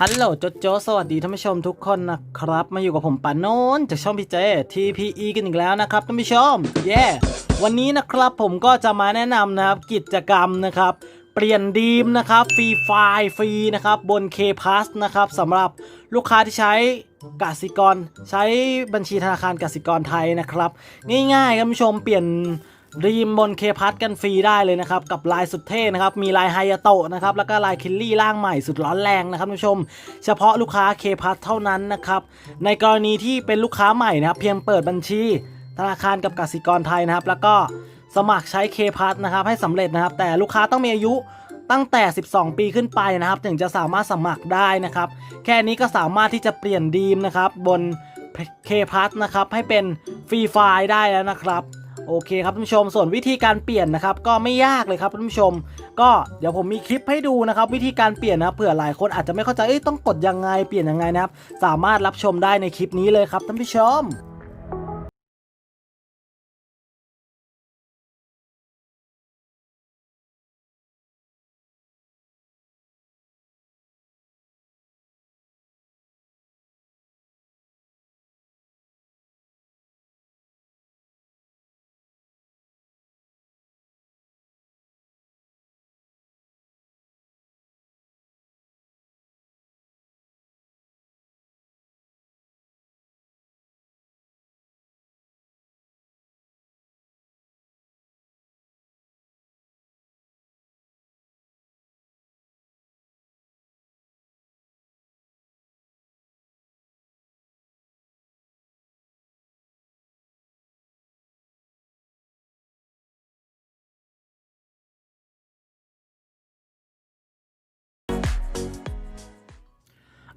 ฮัลโหลโจโจสวัสดีท่านผู้ชมทุกคนนะครับ มาอยู่กับผมปานนนจากช่องพีเจ TPE กันอีกแล้วนะครับท่านผู้ชม เย้ วันนี้นะครับผมก็จะมาแนะนำนะครับกิจกรรมนะครับ เปลี่ยนดีมนะครับฟรีไฟล์ฟรีนะครับบน K p a s นะครับสำหรับลูกค้าที่ใช้กสิกร ใช้บัญชีธนาคารกสิกรไทยนะครับ ง่ายๆครับท่านผู้ชมเปลี่ยน รีมบนเคพัทกันฟรีได้เลยนะครับกับลายสุดเท่นะครับมีลายไฮยาโตะนะครับแล้วก็ลายคิลลี่ร่างใหม่สุดร้อนแรงนะครับท่านผู้ชม เฉพาะลูกค้าเคพัทเท่านั้นนะครับในกรณีที่เป็นลูกค้าใหม่นะครับเพียงเปิดบัญชี ธนาคารกับกสิกรไทยนะครับแล้วก็สมัครใช้เคพัทนะครับให้สำเร็จนะครับ แต่ลูกค้าต้องมีอายุตั้งแต่ 12 ปีขึ้นไปนะครับ ถึงจะสามารถสมัครได้นะครับ แค่นี้ก็สามารถที่จะเปลี่ยนดีมนะครับ บนเคพัทนะครับให้เป็นฟรีไฟล์ได้แล้วนะครับ โอเคครับท่านผู้ชม ส่วนวิธีการเปลี่ยนนะครับ ก็ไม่ยากเลยครับท่านผู้ชม ก็เดี๋ยวผมมีคลิปให้ดูนะครับ วิธีการเปลี่ยนนะเผื่อหลายคนอาจจะไม่เข้าใจเอ้ยต้องกดยังไงเปลี่ยนยังไงนะครับ สามารถรับชมได้ในคลิปนี้เลยครับท่านผู้ชม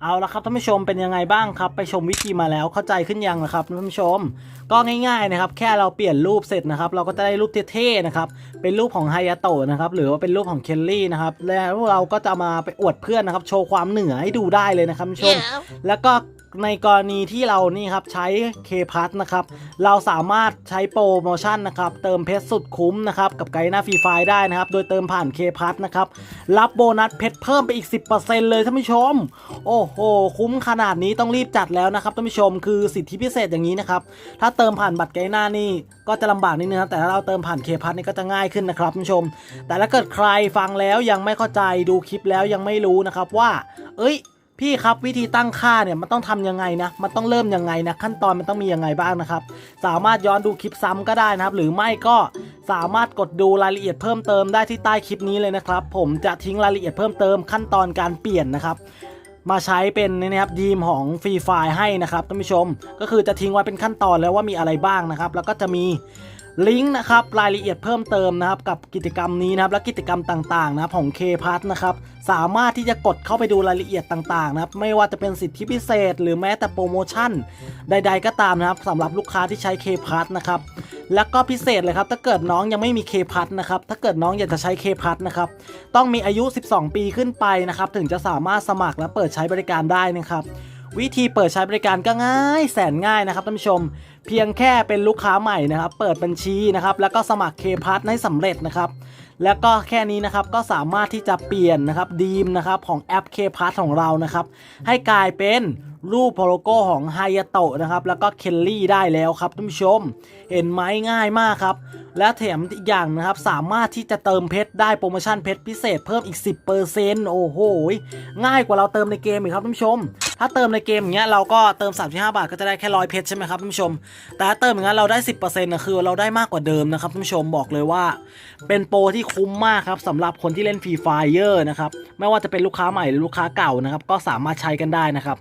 เอาละครับท่านผู้ชมเป็นยังไงบ้างครับ ไปชมวิธีมาแล้วเข้าใจขึ้นยังนะครับท่านผู้ชม ก็ง่ายๆนะครับ แค่เราเปลี่ยนรูปเสร็จนะครับ เราก็จะได้รูปเท่ๆนะครับ เป็นรูปของไฮยาโตะนะครับ หรือว่าเป็นรูปของเคลลี่นะครับ แล้วเราก็จะมาไปอวดเพื่อนนะครับ โชว์ความเหนือให้ดูได้เลยนะครับท่านผู้ชม แล้วก็ ในกรณีที่เรานี่ครับใช้ K p a s นะครับ เราสามารถใช้โปรโมชั่นนะครับ เติมเพชรสุดคุ้มนะครับ กับไกด์หน้าฟรีไฟล์ได้นะครับ โดยเติมผ่าน K p a s นะครับ รับโบนัสเพชรเพิ่มไปอีก 10%เลยท่านผู้ชม โอ้โห คุ้มขนาดนี้ต้องรีบจัดแล้วนะครับท่านผู้ชมคือสิทธิพิเศษอย่างนี้นะครับ ถ้าเติมผ่านบัตรไกด์หน้านี่ก็จะลำบากนิดนึงครับแต่ถ้าเราเติมผ่าน K p a s นี่ก็จะง่ายขึ้นนะครับท่านผู้ชม แต่ถ้าเกิดใครฟังแล้วยังไม่เข้าใจดูคลิปแล้วยังไม่รู้นะครับว่า เอ้ย พี่ครับวิธีตั้งค่าเนี่ยมันต้องทำยังไงนะมันต้องเริ่มยังไงนะขั้นตอนมันต้องมียังไงบ้างนะครับ สามารถย้อนดูคลิปซ้ำก็ได้นะครับ หรือไม่ก็สามารถกดดูรายละเอียดเพิ่มเติมได้ที่ใต้คลิปนี้เลยนะครับ ผมจะทิ้งรายละเอียดเพิ่มเติมขั้นตอนการเปลี่ยนนะครับ มาใช้เป็นนี่นะครับดีมของฟรีไฟล์ให้นะครับท่านผู้ชม ก็คือจะทิ้งไว้เป็นขั้นตอนแล้วว่ามีอะไรบ้างนะครับ แล้วก็จะมี ลิงก์นะครับรายละเอียดเพิ่มเติมนะครับกับกิจกรรมนี้นะครับและกิจกรรมต่างๆนะครับของ K p a s นะครับสามารถที่จะกดเข้าไปดูรายละเอียดต่างๆนะครับไม่ว่าจะเป็นสิทธิพิเศษ หรือแม้แต่โปรโมชั่น ใด ๆ ก็ตามนะครับสำหรับลูกค้าที่ใช้ K p a s นะครับแล้วก็พิเศษเลยครับถ้าเกิดน้องยังไม่มี K p a s นะครับถ้าเกิดน้องอยากจะใช้ K p a s นะครับต้องมีอายุ 12 ปีขึ้นไปนะครับถึงจะสามารถสมัครและเปิดใช้บริการได้นะครับ วิธีเปิดใช้บริการก็ง่าย แสนง่ายนะครับท่านผู้ชม เพียงแค่เป็นลูกค้าใหม่นะครับ เปิดบัญชีนะครับ แล้วก็สมัครเคพัทให้สำเร็จนะครับ แล้วก็แค่นี้นะครับก็สามารถที่จะเปลี่ยนนะครับดีมนะครับของแอปเคพัทของเรานะครับ ให้กลายเป็นรูปโลโก้ของไฮยาโตะนะครับ แล้วก็เคลลี่ได้แล้วครับท่านผู้ชม เห็นไหมง่ายมากครับ และแถมอีกอย่างนะครับ สามารถที่จะเติมเพชรได้โปรโมชั่นเพชรพิเศษเพิ่มอีก 10%โอ้โห ง่ายกว่าเราเติมในเกมอีกครับท่านผู้ชมถ้าเติมในเกมอย่างเงี้ยเราก็เติม 35 บาทก็จะได้แค่ร้อยเพชรใช่ไหมครับท่านผู้ชม แต่ถ้าเติมอย่างนั้นเราได้ 10%นะคือเราได้มากกว่าเดิมนะครับท่านผู้ชมบอกเลยว่า เป็นโปรที่คุ้มมากครับสำหรับคนที่เล่นฟรีไฟเยอร์นะครับไม่ว่าจะเป็นลูกค้าใหม่หรือลูกค้าเก่านะครับก็สามารถใช้กันได้นะครับ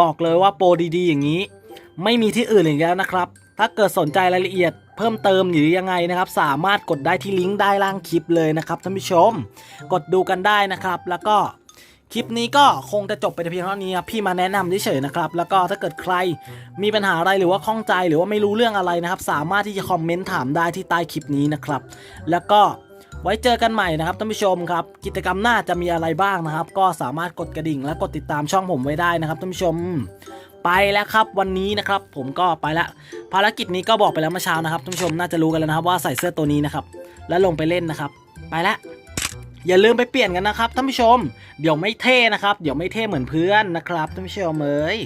บอกเลยว่าโปรดีๆ อย่างนี้ ไม่มีที่อื่นอีกแล้วนะครับถ้าเกิดสนใจรายละเอียดเพิ่มเติมหรือยังไงนะครับ สามารถกดได้ที่ลิงก์ได้ล่างคลิปเลยนะครับท่านผู้ชม กดดูกันได้นะครับ แล้วก็ คลิปนี้ก็คงจะจบไปแต่เพียงเท่านี้พี่มาแนะนำเฉยๆนะครับ แล้วก็ถ้าเกิดใครมีปัญหาอะไรหรือว่าข้องใจหรือว่าไม่รู้เรื่องอะไรนะครับ สามารถที่จะคอมเมนต์ถามได้ที่ใต้คลิปนี้นะครับ แล้วก็ไว้เจอกันใหม่นะครับท่านผู้ชมครับ กิจกรรมหน้าจะมีอะไรบ้างนะครับ ก็สามารถกดกระดิ่งและกดติดตามช่องผมไว้ได้นะครับท่านผู้ชม ไปแล้วครับวันนี้นะครับ ผมก็ไปละภารกิจนี้ก็บอกไปแล้วเมื่อเช้านะครับท่านผู้ชมน่าจะรู้กันแล้วนะครับว่าใส่เสื้อตัวนี้นะครับ แล้วลงไปเล่นนะครับ ไปและ อย่าลืมไปเปลี่ยนกันนะครับท่านผู้ชม เดี๋ยวไม่เท่นะครับ เดี๋ยวไม่เท่เหมือนเพื่อนนะครับท่านผู้ชมเอ้ย